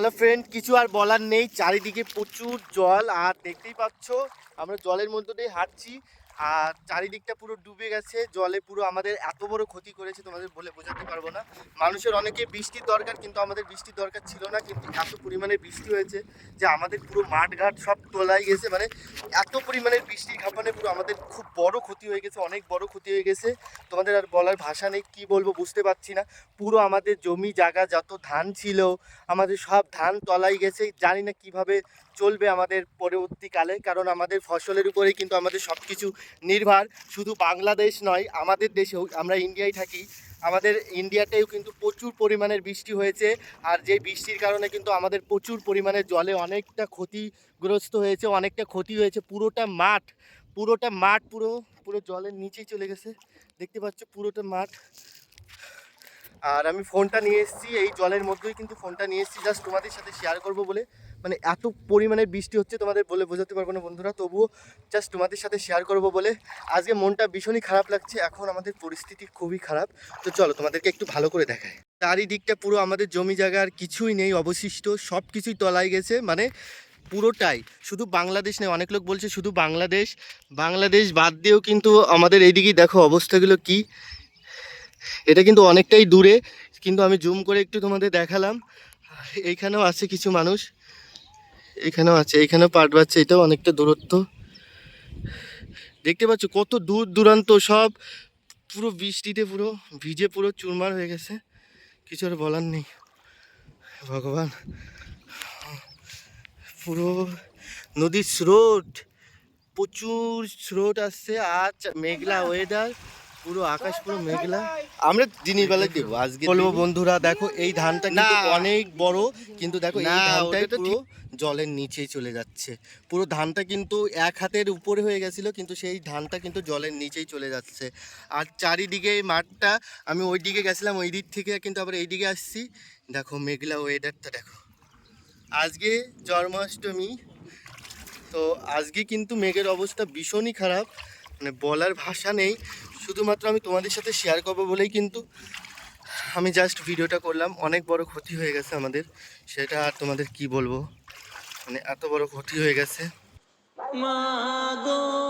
Hello friend কিছু আর বলার নেই। চারিদিকে প্রচুর জল, আর দেখতেই পাচ্ছ, আমরা জলের মধ্যে দিয়ে হাঁটছি। আর চারিদিকটা পুরো ডুবে গেছে, জলে পুরো আমাদের এত বড় ক্ষতি করেছে তোমাদের বলে বোঝাতে পারব না। মানুষের অনেকে বৃষ্টির দরকার, কিন্তু আমাদের বৃষ্টির দরকার ছিল না, কিন্তু এত পরিমাণে বৃষ্টি হয়েছে যে আমাদের পুরো মাঠঘাট সব তোলাই গেছে মানে এত পরিমাণে বৃষ্টির খাপানে পুরো আমাদের খুব বড় ক্ষতি হয়ে গেছে, অনেক বড় ক্ষতি হয়ে গেছে। তোমাদের আর বলার ভাষা নেই, কী বলব বুঝতে পারছি না। পুরো আমাদের জমি জায়গা, যত ধান ছিল, আমাদের সব ধান তলাই গেছে, জানি না কীভাবে চলবে আমাদের পরবর্তীকালে, কারণ আমাদের ফসলের উপরেই কিন্তু আমাদের সব কিছু নির্ভর। শুধু বাংলাদেশ নয়, আমাদের দেশেও আমরা ইন্ডিয়ায় থাকি। আমাদের ইন্ডিয়াতেও কিন্তু প্রচুর পরিমাণের বৃষ্টি হয়েছে, আর যে বৃষ্টির কারণে কিন্তু আমাদের প্রচুর পরিমাণে জলে অনেকটা ক্ষতিগ্রস্ত হয়েছে, অনেকটা ক্ষতি হয়েছে। পুরোটা মাঠ পুরোটা মাঠ পুরো পুরো জলের নিচেই চলে গেছে। দেখতে পাচ্ছ পুরোটা মাঠ। আর আমি ফোনটা নিয়ে এসেছি, এই জলের মধ্যেই কিন্তু ফোনটা নিয়ে এসেছি। জাস্ট তোমাদের সাথে শেয়ার করব বলে। মানে এত পরিমাণে বৃষ্টি হচ্ছে তোমাদের বলে বোঝাতে পারব না বন্ধুরা, তবুও জাস্ট তোমাদের সাথে শেয়ার করব বলে। আজকে মনটা ভীষণই খারাপ লাগছে, এখন আমাদের পরিস্থিতি খুবই খারাপ। তো চলো তোমাদেরকে একটু ভালো করে দেখায় চারিদিকটা পুরো আমাদের জমি জায়গা, আর কিছুই নেই, অবশিষ্ট সব কিছুই তলায় গেছে মানে পুরোটাই। শুধু বাংলাদেশ নেই, অনেক লোক বলছে শুধু বাংলাদেশ। বাংলাদেশ বাদ দিয়েও কিন্তু আমাদের এইদিকেই দেখো অবস্থাগুলো কি। এটা কিন্তু অনেকটাই দূরে, কিন্তু আমি জুম করে একটু তোমাদের দেখালাম। এইখানেও আছে কিছু মানুষ। এখানেও আছে এইখানেও পাট বাচ্ছে এটাও অনেকটা দূরত্ব। দেখতে পাচ্ছ কত দূর দূরান্ত, সব পুরো বৃষ্টিতে পুরো ভিজে পুরো চুরমার হয়ে গেছে। কিছু আর বলার নেই। ভগবান, পুরো নদীর স্রোত, প্রচুর স্রোত আসছে আর মেঘলা ওয়েদার পুরো আকাশ পুরো মেঘলা। আমরা দিনের বেলায় দেবো আজকে বলব বন্ধুরা দেখো এই ধানটা কিন্তু না। অনেক বড় কিন্তু দেখো এই ধানটাই তো পুরো জলের নিচেই চলে যাচ্ছে। পুরো ধানটা কিন্তু এক হাতের উপরে হয়ে গেছিল কিন্তু সেই ধানটা কিন্তু জলের নিচেই চলে যাচ্ছে। আর চারিদিকে এই মাঠটা আমি ওই দিকে গেছিলাম ওই দিক থেকে কিন্তু আবার এই দিকে আসছি। দেখো মেঘলা ওয়েদারটা দেখো। আজকে জন্মাষ্টমী তো আজকে কিন্তু মেঘের অবস্থা ভীষণই খারাপ। মানে বলার ভাষা নেই। শুধুমাত্র আমি তোমাদের সাথে শেয়ার করব বলেই কিন্তু আমি জাস্ট ভিডিওটা করলাম। অনেক বড় ক্ষতি হয়ে গেছে আমাদের। সেটা আর তোমাদের কি বলব? মানে এত বড় ক্ষতি হয়ে গেছে। মাগো মাগো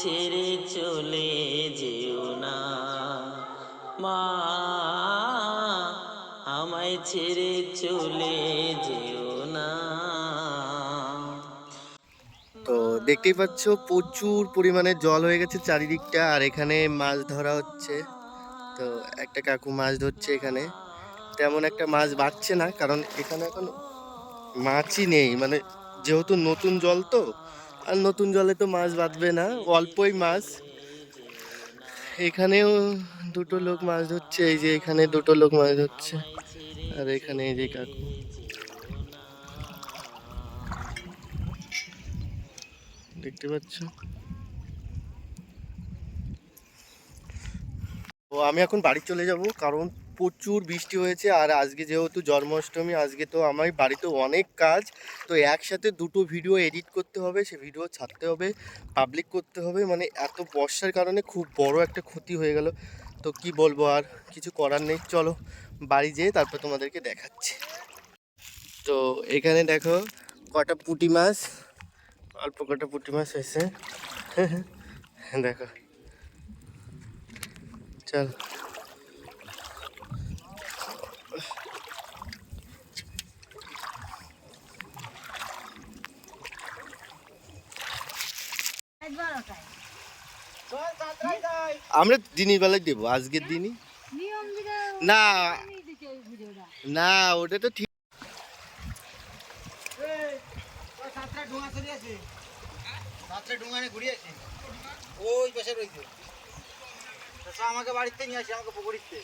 ছেড়ে চলে যেও না। মা, আমায় ছেড়ে চলে যেও না। তো দেখতেই পাচ্ছ, প্রচুর পরিমাণে জল হয়ে গেছে চারিদিকটা, আর এখানে মাছ ধরা হচ্ছে। তো একটা কাকু মাছ ধরছে এখানে। তেমন একটা মাছ বাড়ছে না, কারণ এখানে এখন মাছই নেই। মানে যেহেতু নতুন জল তো আর নতুন জলে তো মাছ বাঁধবে না, অল্পই মাছ। এখানেও দুটো লোক মাছ ধরছে, এই যে এখানে দুটো লোক মাছ ধরছে, আর এখানে এই যে কাকু। দেখতে পাচ্ছ? তো আমি এখন বাড়ি চলে যাব, কারণ প্রচুর বৃষ্টি হয়েছে আর আজকে যেহেতু জন্মাষ্টমী, আজকে তো আমার বাড়িতে অনেক কাজ। তো একসাথে দুটো ভিডিও এডিট করতে হবে, সে ভিডিও ছাড়তে হবে পাবলিক করতে হবে। মানে এত বর্ষার কারণে খুব বড় একটা ক্ষতি হয়ে গেল। তো কি বলব আর কিছু করার নেই। চলো বাড়ি যেয়ে তারপর তোমাদেরকে দেখাচ্ছি। তো এখানে দেখো কটা পুঁটি মাছ, অল্প কটা পুঁটি মাছ হয়েছে। দেখো। চল। আমরা দিনের বেলায় দেবো, আজকের দিনই। না না, ওটা তো ঠিক। ওই পাশে রয়েছে। আমাকে বাড়িতে নিয়ে আসে, আমাকে পুকুরিতে।